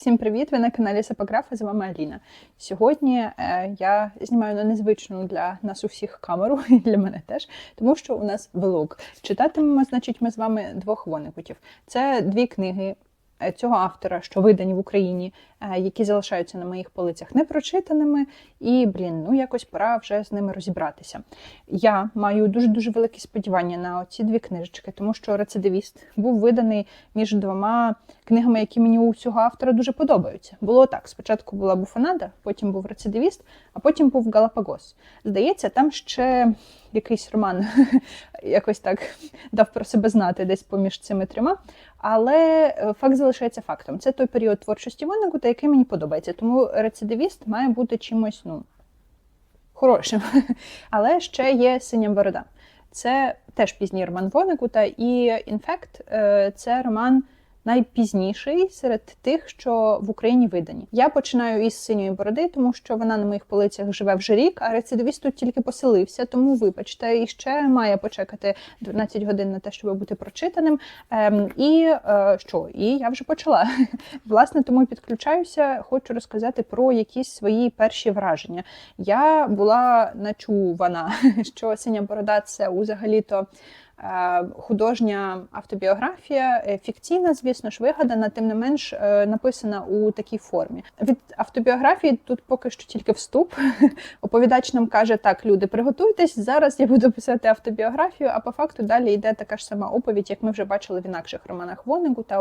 Всім привіт! Ви на каналі Сапографа, з вами Аліна. Сьогодні е, я знімаю на незвичну для нас усіх камеру, і для мене теж, тому що у нас влог. Читатимемо, значить, ми з вами двох воникутів. Це дві книги цього автора, що видані в Україні, е, які залишаються на моїх полицях непрочитаними, і, блін, ну якось пора вже з ними розібратися. Я маю дуже-дуже великі сподівання на ці дві книжечки, тому що рецидивіст був виданий між двома книгами, які мені у цього автора дуже подобаються. Було так: спочатку була Буфонада, потім був рецидивіст, а потім був Галапагос. Здається, там ще якийсь роман якось так дав про себе знати десь поміж цими трьома. Але е, факт залишається фактом. Це той період творчості Воннегута, який мені подобається. Тому рецидивіст має бути чимось ну, хорошим. Але ще є синя борода. Це теж пізній роман Вонегута, і інфект це роман найпізніший серед тих, що в Україні видані. Я починаю із синьої бороди, тому що вона на моїх полицях живе вже рік, а рецидивіст тут тільки поселився. Тому вибачте, і ще має почекати 12 годин на те, щоб бути прочитаним. Ем, і е, що? І я вже почала. Власне, тому підключаюся. Хочу розказати про якісь свої перші враження. Я була начувана, що синя борода це взагалі-то. Е, Художня автобіографія, е, фікційна, звісно ж, вигадана, тим не менш е, написана у такій формі. Від автобіографії тут поки що тільки вступ. Оповідач нам каже: так, люди, приготуйтесь, зараз я буду писати автобіографію, а по факту далі йде така ж сама оповідь, як ми вже бачили в інакших романах Вонегу. Та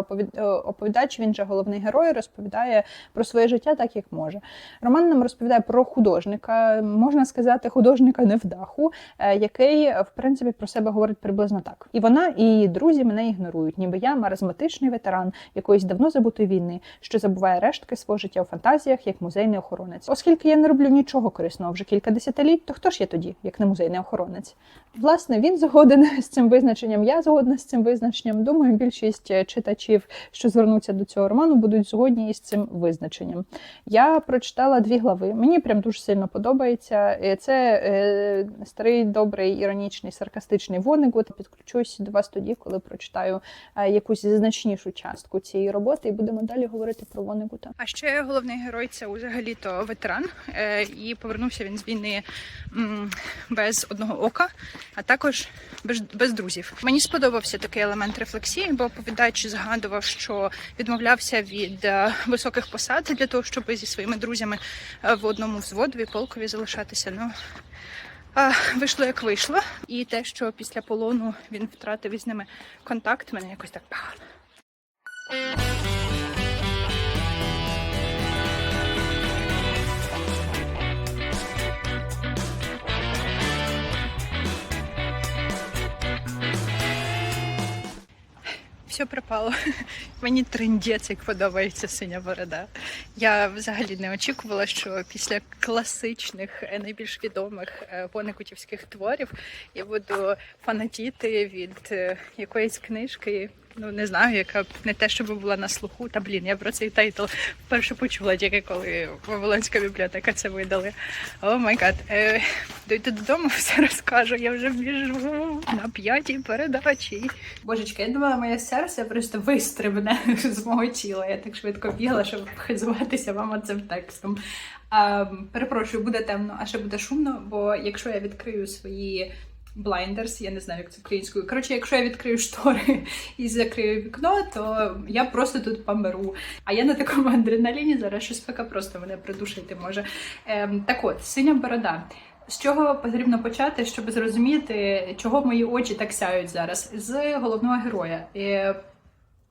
оповідач, він же головний герой, розповідає про своє життя так, як може. Роман нам розповідає про художника, можна сказати, художника невдаху, який, в принципі, про себе говорить приблизно приблизно так. І вона, і її друзі мене ігнорують, ніби я маразматичний ветеран якоїсь давно забутої війни, що забуває рештки свого життя у фантазіях як музейний охоронець. Оскільки я не роблю нічого корисного вже кілька десятиліть, то хто ж я тоді, як не музейний охоронець? Власне, він згоден з цим визначенням. Я згодна з цим визначенням. Думаю, більшість читачів, що звернуться до цього роману, будуть згодні із цим визначенням. Я прочитала дві глави. Мені прям дуже сильно подобається. Це е, старий, добрий, іронічний, саркастичний Вонегут підключусь до вас тоді, коли прочитаю е, якусь значнішу частку цієї роботи, і будемо далі говорити про Вонегута. А ще головний герой це взагалі-то ветеран, е, і повернувся він з війни без одного ока, а також без, друзів. Мені сподобався такий елемент рефлексії, бо оповідач згадував, що відмовлявся від е, високих посад для того, щоб зі своїми друзями в одному взводові полкові залишатися. Ну Вийшло як вийшло, і те, що після полону він втратив із ними контакт, мене якось так погано. Все пропало. Мені триндець, як подобається синя борода. Я взагалі не очікувала, що після класичних, е, найбільш відомих поникутівських творів я буду фанатіти від е, якоїсь книжки. Ну, не знаю, яка б не те, щоб була на слуху. Та блін, я про цей тайтл вперше почула, тільки коли Вавилонська бібліотека це видали. О май гад. Дойду додому, все розкажу. Я вже біжу на п'ятій передачі. Божечка, я думала, моє серце просто вистрибне з мого тіла. Я так швидко бігла, щоб хизуватися вам цим текстом. А, Перепрошую, буде темно, а ще буде шумно, бо якщо я відкрию свої blinders, я не знаю, як це українською. Коротше, якщо я відкрию штори і закрию вікно, то я просто тут померу. А я на такому адреналіні зараз що спека просто мене придушити може. Ем, Так от, синя борода. З чого потрібно почати, щоб зрозуміти, чого мої очі так сяють зараз? З головного героя.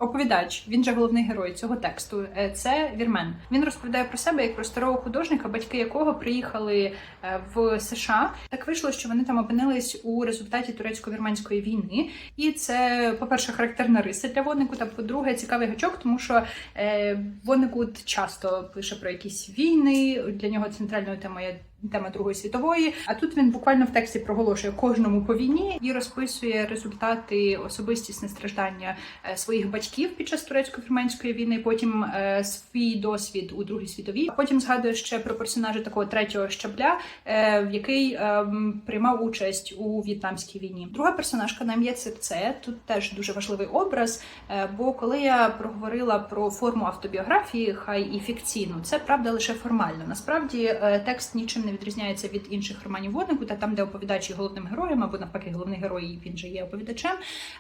Оповідач, він же головний герой цього тексту. Е, це вірмен. Він розповідає про себе як про старого художника, батьки якого приїхали е, в США. Так вийшло, що вони там опинились у результаті турецько-вірменської війни. І це, по-перше, характерна риса для Воннекута, По-друге, цікавий гачок, тому що е, Воннекут часто пише про якісь війни. Для нього центральною темою тема Другої світової. А тут він буквально в тексті проголошує кожному по війні і розписує результати особистісне страждання е, своїх батьків під час турецько-вірменської війни. Потім е, свій досвід у Другій світовій. А потім згадує ще про персонажа такого третього щабля, е, який е, приймав участь у в'єтнамській війні. Друга персонажка на ім'я Цирце. Тут теж дуже важливий образ. Бо коли я проговорила про форму автобіографії, хай і фікційну, це правда лише формально. Насправді текст нічим не відрізняється від інших романів Водника, там, де оповідач є головним героєм, або навпаки, головний герой він же є оповідачем.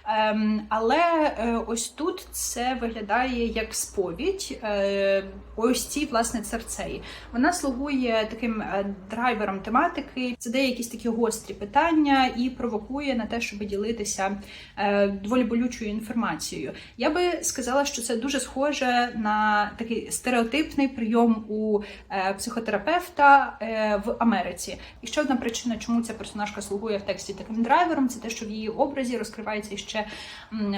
Ем, Але е, ось тут це виглядає як сповідь. е, Ось цій власне церцеї. Вона слугує таким е, драйвером тематики, задає якісь такі гострі питання і провокує на те, щоб ділитися доволі болючою інформацією. Я би сказала, що це дуже схоже на такий стереотипний прийом у психотерапевта в Америці. І ще одна причина, чому ця персонажка слугує в тексті таким драйвером, це те, що в її образі розкривається ще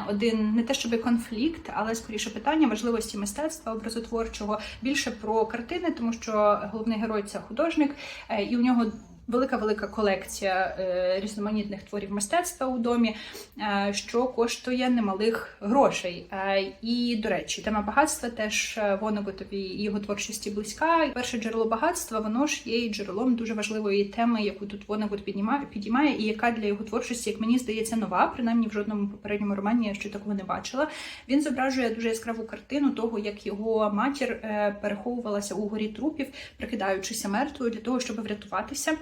один не те, щоб конфлікт, але скоріше питання важливості мистецтва образотворчого, більше про картини, тому що головний герой це художник, е, і у нього. Велика велика колекція е, різноманітних творів мистецтва у домі, е, що коштує немалих грошей. Е, і до речі, тема багатства теж Вонегутові і його творчості близька. Перше джерело багатства, воно ж є і джерелом дуже важливої теми, яку тут Вонегут піднімає, підіймає, і яка для його творчості, як мені здається, нова. Принаймні в жодному попередньому романі я ще такого не бачила. Він зображує дуже яскраву картину того, як його матір переховувалася у горі трупів, прикидаючися мертвою для того, щоб врятуватися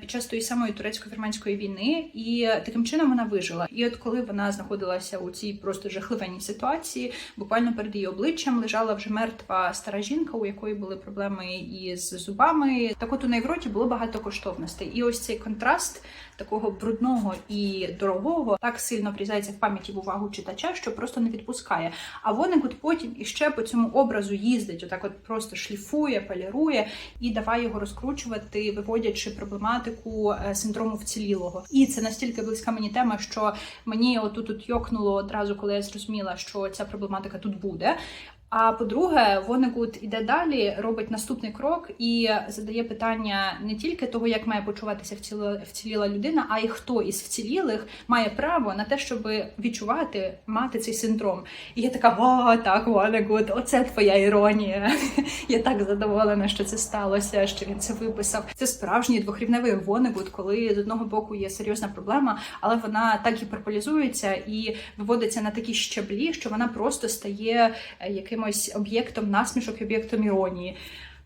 під час тої самої турецько-вірменської війни, і е, таким чином вона вижила. І от коли вона знаходилася у цій просто жахливенній ситуації, буквально перед її обличчям лежала вже мертва стара жінка, у якої були проблеми із зубами. Так от у неї в роті було багато коштовностей. І ось цей контраст такого брудного і дорогого так сильно врізається в пам'яті в увагу читача, що просто не відпускає. А Вонегут потім іще по цьому образу їздить, отак от просто шліфує, полірує і давай його розкручувати, виводячи проблематику е, синдрому вцілілого. І це настільки близька мені тема, що мені отут от йокнуло одразу, коли я зрозуміла, що ця проблематика тут буде. А по-друге, Вонегут іде далі, робить наступний крок і задає питання не тільки того, як має почуватися вціла, вціліла людина, а й хто із вцілілих має право на те, щоб відчувати, мати цей синдром. І я така, о, так, Вонегут, оце твоя іронія. Я так задоволена, що це сталося, що він це виписав. Це справжній двохрівневий Вонегут, коли з одного боку є серйозна проблема, але вона так гіперполізується і виводиться на такі щаблі, що вона просто стає е, якимось об'єктом насмішок, об'єктом іронії.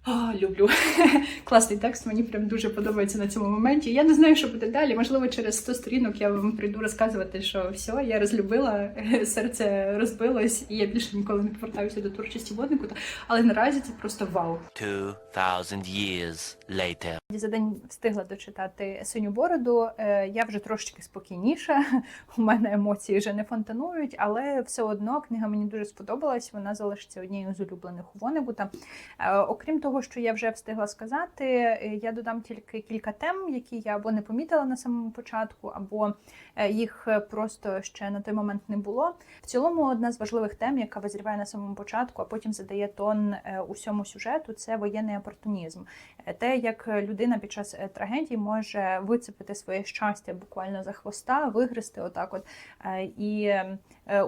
О, люблю. Класний текст, мені прям дуже подобається на цьому моменті. Я не знаю, що буде далі. Можливо, через 100 сторінок я вам прийду розказувати, що все, я розлюбила, серце розбилось, і я більше ніколи не повертаюся до творчості воднику. Але наразі це просто вау. 2,000 years later. За день встигла дочитати синю бороду. Е, Я вже трошечки спокійніша. У мене емоції вже не фонтанують, але все одно книга мені дуже сподобалась. Вона залишиться однією з улюблених у Вонегута. Е, Окрім того, що я вже встигла сказати, е, я додам тільки кілька тем, які я або не помітила на самому початку, або їх просто ще на той момент не було. В цілому, одна з важливих тем, яка визріває на самому початку, а потім задає тон усьому сюжету, це воєнний опортунізм. Е, Як людина під час е, трагедії може вицепити своє щастя буквально за хвоста, вигризти отак, от. Е, і е,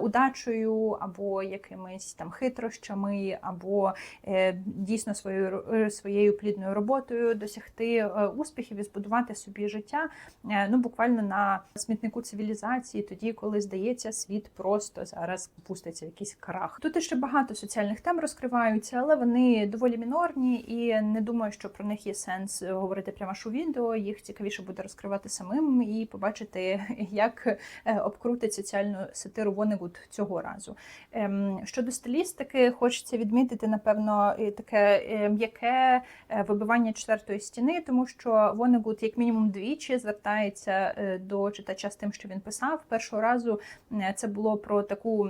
удачею, або якимись там хитрощами, або е, дійсно своєю е, своєю плідною роботою досягти е, успіхів і збудувати собі життя. е, Ну буквально на смітнику цивілізації, тоді, коли здається, світ просто зараз пуститься в якийсь крах. Тут ще багато соціальних тем розкриваються, але вони доволі мінорні, і не думаю, що про них є сенс говорити прямо ж у відео. Їх цікавіше буде розкривати самим і побачити, як е, обкрутить соціальну сатиру Вонегут цього разу. Ем, Щодо стилістики, хочеться відмітити, напевно, таке е, м'яке е, вибивання четвертої стіни, тому що Вонегут, як мінімум, двічі звертається е, до читача з тим, що він писав. Першого разу це було про таку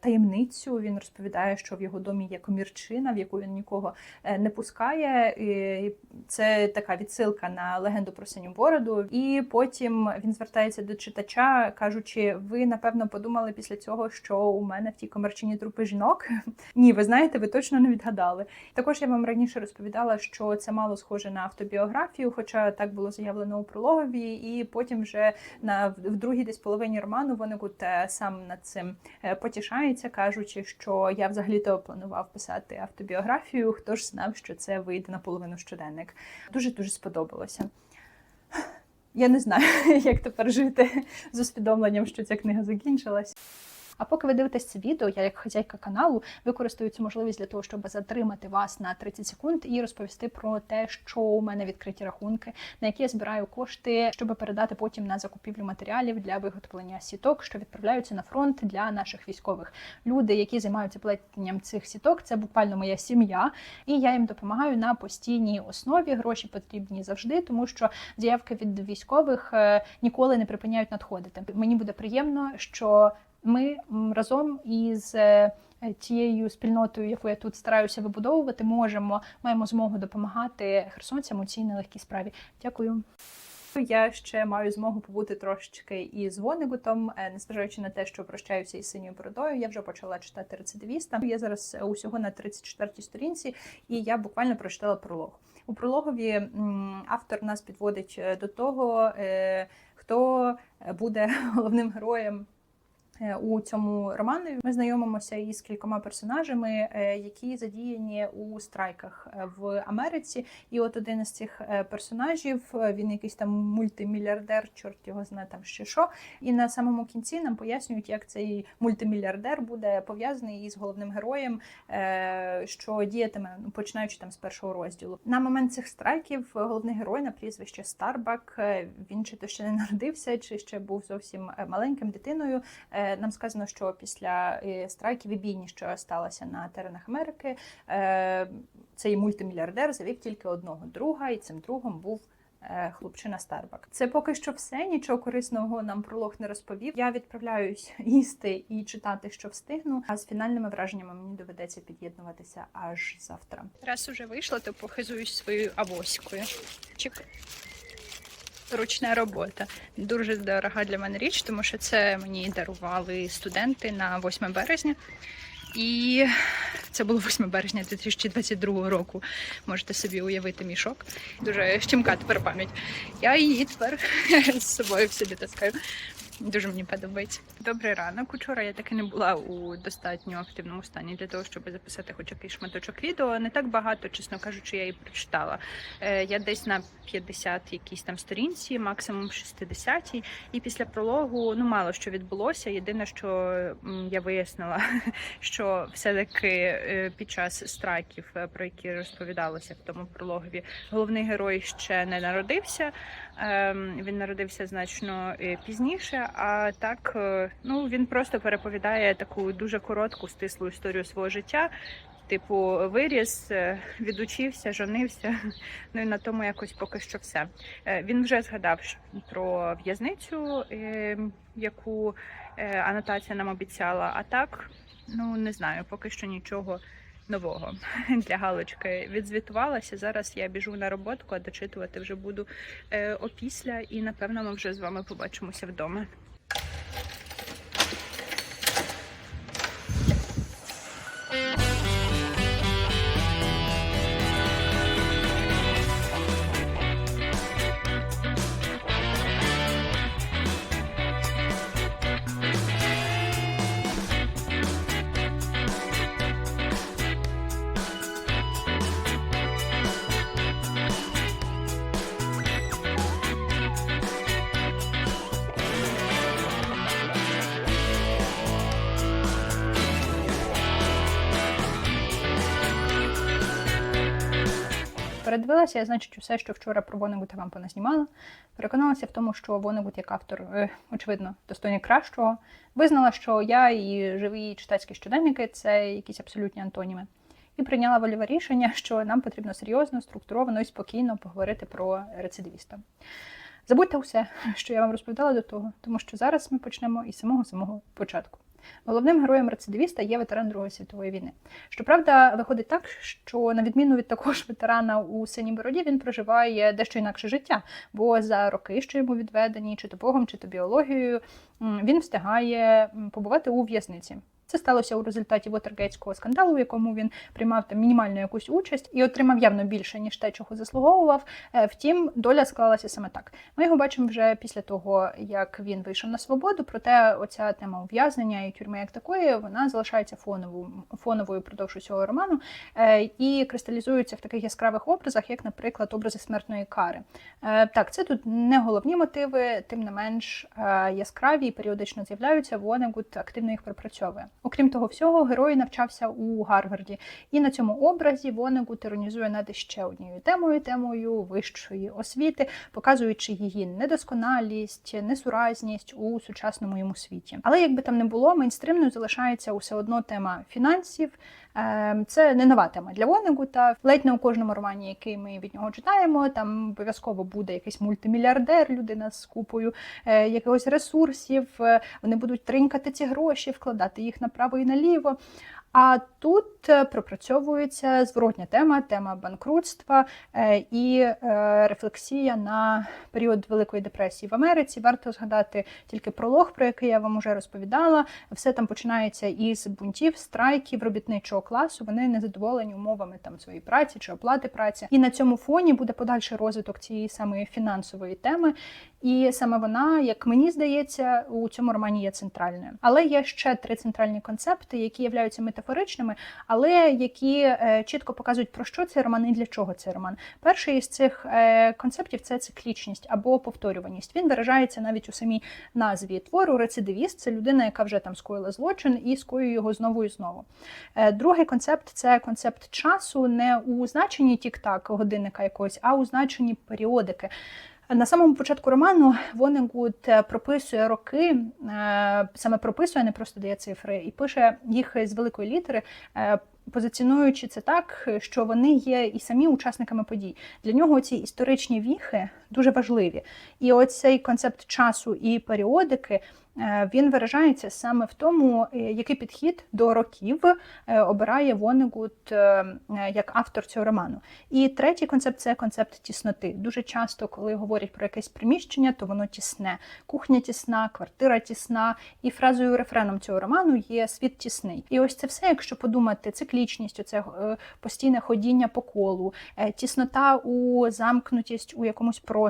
таємницю. Він розповідає, що в його домі є комірчина, в яку він нікого не пускає. Це така відсилка на легенду про синю бороду. І потім він звертається до читача, кажучи: ви напевно подумали думали після цього, що у мене в тій комерчині трупи жінок. Ні, ви знаєте, ви точно не відгадали. Також я вам раніше розповідала, що це мало схоже на автобіографію, хоча так було заявлено у прологові, і потім вже на в другій десь половині роману Вонегут сам над цим е, потішається, кажучи, що я взагалі-то планував писати автобіографію. Хто ж знав, що це вийде наполовину щоденник. Дуже дуже сподобалося. Я не знаю, як тепер жити з усвідомленням, що ця книга закінчилась. А поки ви дивитесь це відео, я як хазяйка каналу використаю цю можливість для того, щоб затримати вас на 30 секунд і розповісти про те, що у мене відкриті рахунки, на які я збираю кошти, щоб передати потім на закупівлю матеріалів для виготовлення сіток, що відправляються на фронт для наших військових. Люди, які займаються плетенням цих сіток, це буквально моя сім'я, і я їм допомагаю на постійній основі. Гроші потрібні завжди, тому що заявки від військових е, ніколи не припиняють надходити. Мені буде приємно, що ми разом із е, тією спільнотою, яку я тут стараюся вибудовувати, можемо маємо змогу допомагати херсонцям у цій нелегкій справі. Дякую. Я ще маю змогу побути трошечки із Вонегутом, е, незважаючи на те, що прощаюся із синьою бородою. Я вже почала читати рецидивіста. Я зараз е, усього на 34-й сторінці, і я буквально прочитала пролог. У прологові автор нас підводить до того, хто буде головним героєм. Е, У цьому романі ми знайомимося із кількома персонажами, е, які задіяні у страйках е, в Америці. І от один із цих персонажів, він якийсь там мультимільярдер, чорт його знає там ще що. І на самому кінці нам пояснюють, як цей мультимільярдер буде пов'язаний із головним героєм, що діятиме ну, починаючи там з першого розділу. На момент цих страйків головний герой на прізвище Старбак. Він чи то ще не народився, чи ще був зовсім маленьким дитиною. Нам сказано, що після е, страйків і бійні, що сталося на теренах Америки, е, цей мультимільярдер завів тільки одного друга, і цим другом був. е, Хлопчина Старбак. Це поки що все. Нічого корисного нам пролог не розповів. Я відправляюсь їсти і читати, що встигну. А з фінальними враженнями мені доведеться під'єднуватися аж завтра. Раз уже вийшла, то похизуюсь своєю авоською. Чик. Ручна робота. Дуже дорога для мене річ, тому що це мені дарували студенти на 8 березня. І це було 8 березня 2022 року. Можете собі уявити мішок. Дуже щемка тепер пам'ять. Я її тепер з собою всюди таскаю. Дуже мені подобається. Добрий ранок. Учора я таки не була у достатньо активному стані для того, щоб записати хоч якийсь шматочок відео. Не так багато, чесно кажучи, я її прочитала. Е, Я десь на 50 якійсь там сторінці, максимум 60. І після прологу ну мало що відбулося. Єдине, що я вияснила, що все-таки е, під час страйків, е, про які розповідалося в тому прологові, головний герой ще не народився. Ем, Він народився значно е, пізніше, а так е, ну він просто переповідає таку дуже коротку, стислу історію свого життя. Типу, виріс, е, відучився, жонився. Ну і на тому якось поки що все. Він вже згадав про в'язницю, яку анотація нам обіцяла. А так, ну не знаю, поки що нічого нового для галочки відзвітувалася. Зараз я біжу на роботку, а дочитувати вже буду е, опісля, і напевно ми вже з вами побачимося вдома. Передивилася я, значить, усе, що вчора про Вонегута вам поназнімала. Переконалася в тому, що Вонегут як автор, е, очевидно, достойний кращого. Визнала, що я і живі читацькі щоденники це якісь абсолютні антоніми. І прийняла воліве рішення, що нам потрібно серйозно, структуровано і спокійно поговорити про рецидивіста. Забудьте усе, що я вам розповідала до того, тому що зараз ми почнемо із самого самого початку. Головним героєм рецидивіста є ветеран Другої світової війни. Щоправда, виходить так, що на відміну від такого ж ветерана у синій бороді, він проживає дещо інакше життя, бо за роки, що йому відведені, чи то Богом, чи то біологією, він встигає побувати у в'язниці. Це сталося у результаті Вотергейтського скандалу, в якому він приймав там мінімальну якусь участь і отримав явно більше, ніж те, чого заслуговував. Е, Втім, доля склалася саме так. Ми його бачимо вже після того, як він вийшов на свободу. Проте оця тема ув'язнення і тюрми як такої, вона залишається фоновою фоновою впродовж усього роману е, і кристалізується в таких яскравих образах, як, наприклад, образи смертної кари. Е, Так, це тут не головні мотиви, тим не менш яскраві і періодично з'являються. Вонегут активно їх пропрацьовує. Окрім того всього, герой навчався у Гарварді, і на цьому образі Вонегут іронізує над ще однією темою темою вищої освіти, показуючи її недосконалість, несуразність у сучасному йому світі. Але якби там не було, мейнстримною залишається усе одно тема фінансів. Ем, Це не нова тема для Вонегута. Ледь не у кожному романі, який ми від нього читаємо, там обов'язково буде якийсь мультимільярдер, людина з купою якогось якихось ресурсів. е, Вони будуть тринькати ці гроші, вкладати їх направо і наліво. А тут е, пропрацьовується зворотня тема, тема банкрутства е, і е, рефлексія на період Великої депресії в Америці. Варто згадати тільки пролог, про який я вам уже розповідала. Все там починається із бунтів, страйків робітничого класу. Вони незадоволені умовами там своєї праці чи оплати праці. І на цьому фоні буде подальший розвиток цієї самої фінансової теми. І саме вона, як мені здається, у цьому романі є центральною. Але є ще три центральні концепти, які являються метафоричними, але які е, чітко показують про що цей роман і для чого цей роман. Перший із цих е, концептів це циклічність або повторюваність. Він виражається навіть у самій назві твору. Рецидивіст це людина, яка вже там скоїла злочин і скоює його знову і знову. Е, Другий концепт це концепт часу, не у значенні тік-так годинника якогось, а у значенні періодики. На самому початку роману Вонегуд е, прописує роки, е, саме прописує, не просто дає цифри, і пише їх з великої літери, е, позиціонуючи це так, що вони є і самі учасниками подій. Для нього ці історичні віхи дуже важливі. І оцей концепт часу і періодики. е, Він виражається саме в тому, е, який підхід до років е, обирає Вонегут як автор цього роману. І третій концепт це концепт тісноти. Дуже часто, коли говорять про якесь приміщення, то воно тісне. Кухня тісна, квартира тісна. І фразою рефреном цього роману є світ тісний. І ось це все, якщо подумати, циклічність, оце е, постійне ходіння по колу, тіснота у замкнутість у якомусь просторі,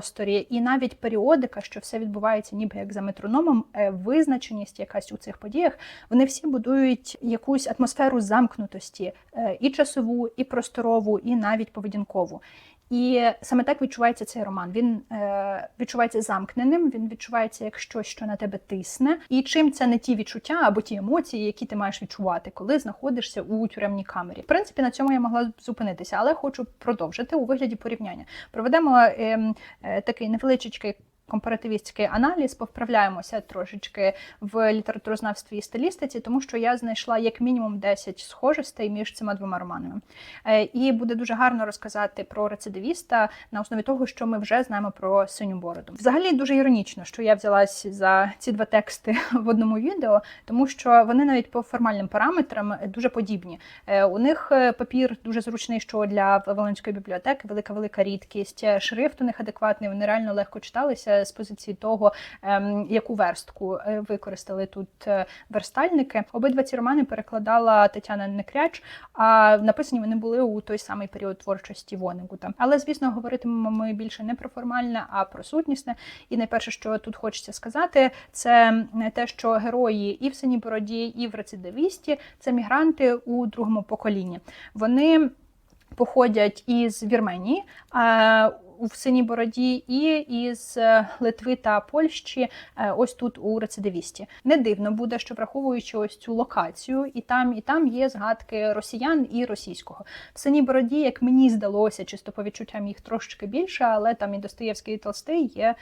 і навіть періодика, що все відбувається ніби як за метрономом, е, визначеність якась у цих подіях, вони всі будують якусь атмосферу замкнутості е, і часову, і просторову, і навіть поведінкову. І саме так відчувається цей роман. Він е, відчувається замкненим, він відчувається як щось, що на тебе тисне. І чим це не ті відчуття або ті емоції, які ти маєш відчувати, коли знаходишся у тюремній камері. В принципі, на цьому я могла зупинитися, але хочу продовжити у вигляді порівняння. Проведемо е, е, такий невеличкий компаративістський аналіз, повправляємося трошечки в літературознавстві і стилістиці, тому що я знайшла як мінімум 10 схожостей між цими двома романами. Е, І буде дуже гарно розказати про рецидивіста на основі того, що ми вже знаємо про синю бороду. Взагалі дуже іронічно, що я взялась за ці два тексти в одному відео, тому що вони навіть по формальним параметрам дуже подібні. Е, У них е, папір дуже зручний, що для Волинської бібліотеки велика велика рідкість. Шрифт у них адекватний, вони реально легко читалися з позиції того, ем, яку верстку е, використали тут е, верстальники. Обидва ці романи перекладала Тетяна Некряч, а написані вони були у той самий період творчості Вонегута. Але, звісно, говоритимемо ми більше не про формальне, а про сутнісне. І найперше, що тут хочеться сказати, це те, що герої і в синій бороді, і в рецидивісті це мігранти у другому поколінні. Вони походять із Вірменії. В синій бороді і із е, Литви та Польщі, е, ось тут у рецидивісті. Не дивно буде, що враховуючи ось цю локацію, і там, і там є згадки росіян і російського. В синій бороді, як мені здалося, чисто по відчуттям їх трошечки більше, але там і Достоєвський і Толстий є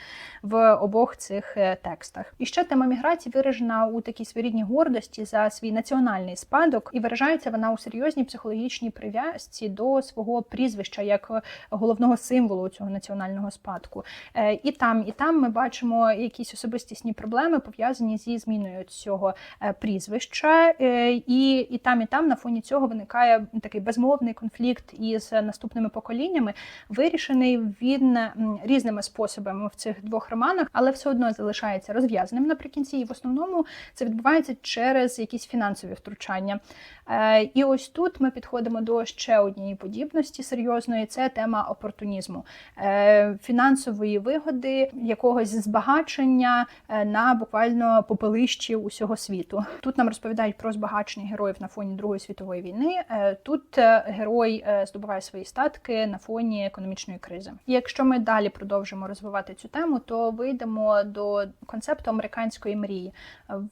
в обох цих е, текстах. І ще тема міграції виражена у такій своєрідній гордості за свій національний спадок, і виражається вона у серйозній психологічній прив'язці до свого прізвища як головного символу цього національного спадку. Е, І там, і там ми бачимо якісь особистісні проблеми пов'язані зі зміною цього е, прізвища. Е, І, і там, і там на фоні цього виникає такий безмовний конфлікт із наступними поколіннями, вирішений він різними способами в цих двох романах, але все одно залишається розв'язаним наприкінці. І в основному це відбувається через якісь фінансові втручання. І ось тут ми підходимо до ще однієї подібності серйозної: це тема опортунізму, фінансової вигоди, якогось збагачення е, на буквально попелищі усього світу. Тут нам розповідають про збагачення героїв на фоні Другої світової війни. Е, Тут е, герой е, здобуває свої статки на фоні економічної кризи. І якщо ми далі продовжимо розвивати цю тему, то вийдемо до концепту американської мрії.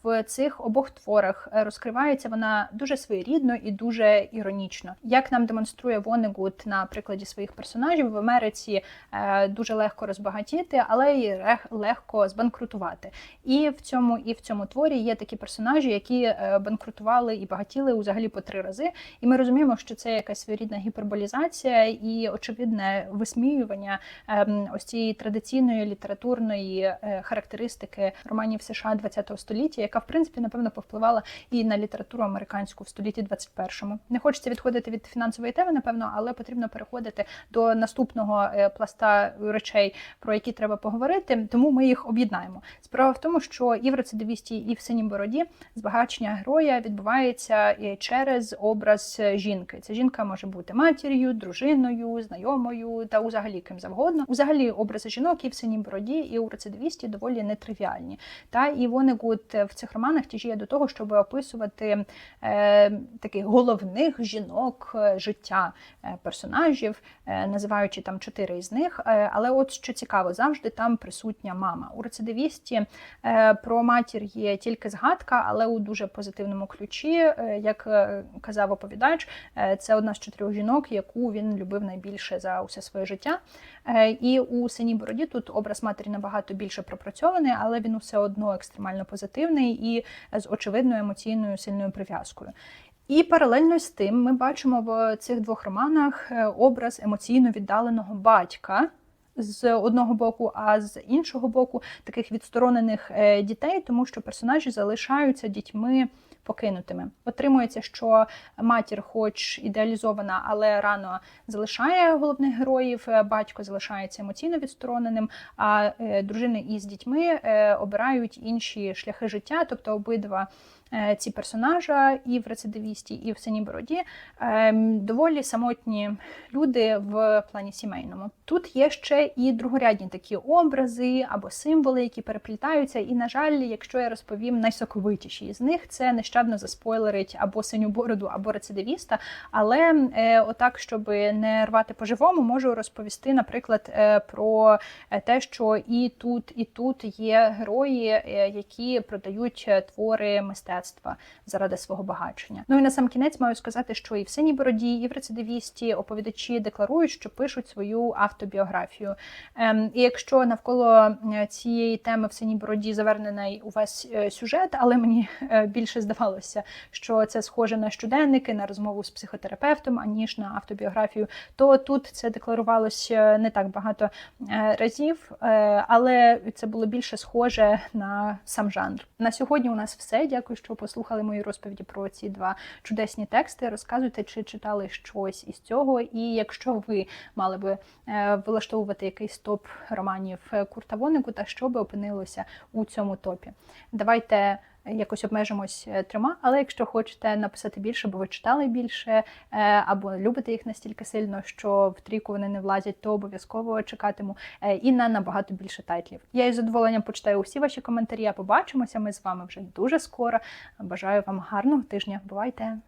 В цих обох творах е, розкривається вона дуже своєрідно і дуже іронічно. Як нам демонструє Вонегут на прикладі своїх персонажів в Америці е, дуже легко розбагатіти, але й легко збанкрутувати. І в цьому і в цьому творі є такі персонажі, які е, банкрутували і багатіли взагалі по три рази. І ми розуміємо, що це якась своєрідна гіперболізація і очевидне висміювання ем, ось цієї традиційної літературної е, характеристики романів США ХХ століття, яка в принципі напевно повпливала і на літературу американську в столітті 21-му. Не хочеться відходити від фінансової теми, напевно, але потрібно переходити до наступного е, пласта речей, про які треба поговорити. Тому ми їх об'єднаємо. Справа в тому, що і в рецидивісті, і в синій бороді збагачення героя відбувається е, через образ е, жінки. Ця жінка може бути матір'ю, дружиною, знайомою та взагалі ким завгодно. Взагалі образи жінок і в синій бороді, і у рецидивісті доволі нетривіальні. Та і Вонегут в цих романах тяжіє до того, щоб описувати е, таких головних жінок е, життя е, персонажів, е, називаючи там чотири із них. Е, але от що цікаво, завжди там присутня мама. У рецидивісті е, про матір є тільки згадка, але у дуже позитивному ключі, е, як казав оповідач, це одна з чотирьох жінок, яку він любив найбільше за усе своє життя. І у синій бороді тут образ матері набагато більше пропрацьований, але він усе одно екстремально позитивний і з очевидною емоційною сильною прив'язкою. І паралельно з тим ми бачимо в цих двох романах е, образ емоційно віддаленого батька. З одного боку, а з іншого боку, таких відсторонених е, дітей, тому що персонажі залишаються дітьми покинутими. Отримується, що матір, хоч ідеалізована, але рано залишає головних героїв. е, Батько залишається емоційно відстороненим, а дружини із дітьми обирають інші шляхи життя, тобто обидва. Е, Ці персонажа і в рецидивісті, і в синій бороді ем, доволі самотні люди в плані сімейному. Тут є ще і другорядні такі образи або символи, які переплітаються. І, на жаль, якщо я розповім найсоковитіші з них, це нещадно заспойлерить або синю бороду, або рецидивіста. Але е, отак, щоб не рвати по-живому, можу розповісти, наприклад, е, про е, те, що і тут, і тут є герої, е, які продають е, твори мистецтва заради свого багачення. Ну і на сам кінець маю сказати, що і в синій бороді, і в рецидивісті оповідачі декларують, що пишуть свою автобіографію. Ем, і якщо навколо е, цієї теми в синій бороді завернений увесь е, сюжет, але мені е, більше здавалося, що це схоже на щоденники, на розмову з психотерапевтом, аніж на автобіографію, то тут це декларувалося не так багато разів, але це було більше схоже на сам жанр. На сьогодні у нас все. Дякую, що послухали мої розповіді про ці два чудесні тексти. Розказуйте, чи читали щось із цього, і якщо ви мали би е, влаштовувати якийсь топ романів Курта Курта та що би опинилося у цьому топі. Давайте якось обмежимось е, трьома, але якщо хочете написати більше, бо ви читали більше, е, або любите їх настільки сильно, що в трійку вони не влазять, то обов'язково чекатиму е, і на набагато більше тайтлів. Я із задоволенням почитаю усі ваші коментарі. Побачимося ми з вами вже дуже скоро. Бажаю вам гарного тижня. Бувайте!